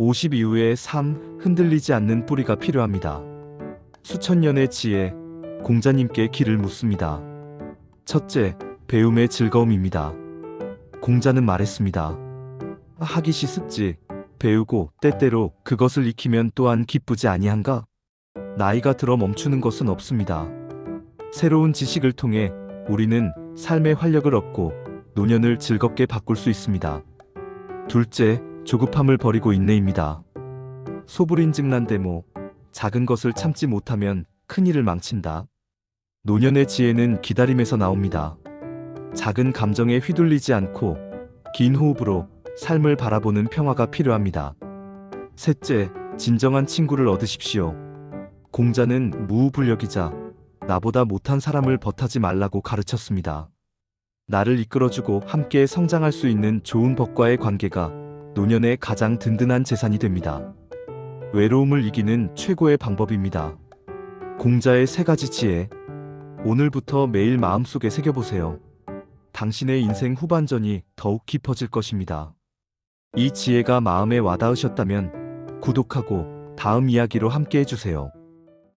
50 이후의 삶, 흔들리지 않는 뿌리가 필요합니다. 수천 년의 지혜, 공자님께 길을 묻습니다. 첫째, 배움의 즐거움입니다. 공자는 말했습니다. 하기 시 습지, 배우고 때때로 그것을 익히면 또한 기쁘지 아니한가? 나이가 들어 멈추는 것은 없습니다. 새로운 지식을 통해 우리는 삶의 활력을 얻고 노년을 즐겁게 바꿀 수 있습니다. 둘째, 조급함을 버리고 인내입니다. 소불인 증난대모, 작은 것을 참지 못하면 큰 일을 망친다. 노년의 지혜는 기다림에서 나옵니다. 작은 감정에 휘둘리지 않고 긴 호흡으로 삶을 바라보는 평화가 필요합니다. 셋째, 진정한 친구를 얻으십시오. 공자는 무후불력이자 나보다 못한 사람을 버타지 말라고 가르쳤습니다. 나를 이끌어주고 함께 성장할 수 있는 좋은 법과의 관계가 노년의 가장 든든한 재산이 됩니다. 외로움을 이기는 최고의 방법입니다. 공자의 세 가지 지혜. 오늘부터 매일 마음속에 새겨보세요. 당신의 인생 후반전이 더욱 깊어질 것입니다. 이 지혜가 마음에 와닿으셨다면 구독하고 다음 이야기로 함께 해주세요.